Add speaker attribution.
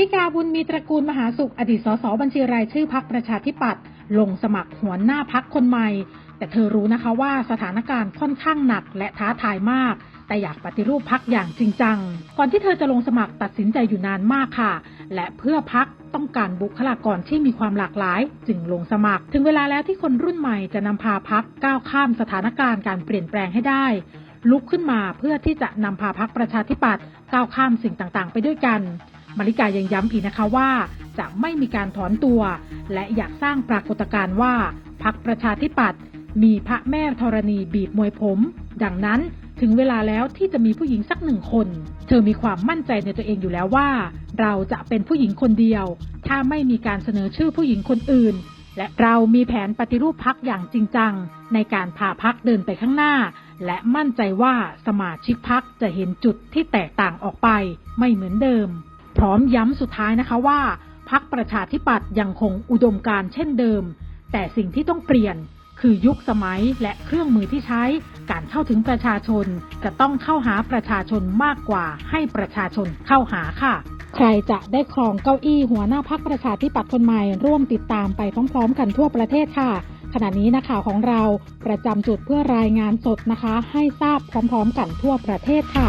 Speaker 1: ริกาบุญมีตระกูลมหาสุขอดีตสสบัญชีรายชื่อพักประชาธิปัตย์ลงสมัครหัวหน้าพักคนใหม่ แต่เธอรู้นะคะว่าสถานการณ์ค่อนข้างหนักและท้าทายมาก แต่อยากปฏิรูปพักอย่างจริงจัง ก่อนที่เธอจะลงสมัครตัดสินใจอยู่นานมากค่ะ และเพื่อพักต้องการบุคลากรที่มีความหลากหลาย จึงลงสมัคร ถึงเวลาแล้วที่คนรุ่นใหม่จะนำพาพักก้าวข้ามสถานการณ์การเปลี่ยนแปลงให้ได้ลุกขึ้นมาเพื่อที่จะนำพาพักประชาธิปัตย์ก้าวข้ามสิ่งต่างๆ ไปด้วยกัน มาริกายังย้ำอีกนะคะว่า จะไม่มีการถอนตัว และอยากสร้างปรากฏการณ์ว่าพักประชาธิปัตย์มีพระแม่ธรณีบีบมวยผม ดังนั้นถึงเวลาแล้วที่จะมีผู้หญิงสักหนึ่งคน เธอมีความมั่นใจในตัวเองอยู่แล้วว่า เราจะเป็นผู้หญิงคนเดียว ถ้าไม่มีการเสนอชื่อผู้หญิงคนอื่น และเรามีแผนปฏิรูปพักอย่างจริงจัง ในการพาพักเดินไปข้างหน้า และมั่นใจว่าสมาชิกพักจะเห็นจุดที่แตกต่างออกไป ไม่เหมือนเดิม พร้อมย้ำสุดท้ายนะคะว่าพักประชาธิปัตย์ยังคงอุดมการเช่นเดิม แต่สิ่งที่ต้องเปลี่ยนคือยุคสมัยและเครื่องมือที่ใช้ การเข้าถึงประชาชน จะต้องเข้าหาประชาชนมากกว่าให้ประชาชนเข้าหาค่ะ ใครจะได้ครองเก้าอี้หัวหน้าพักประชาธิปัตย์คนใหม่ร่วมติดตามไปพร้อมๆ กันทั่วประเทศค่ะ ขณะนี้นักข่าวของเราประจำจุดเพื่อรายงานสดนะคะ ให้ทราบพร้อมๆ กันทั่วประเทศค่ะ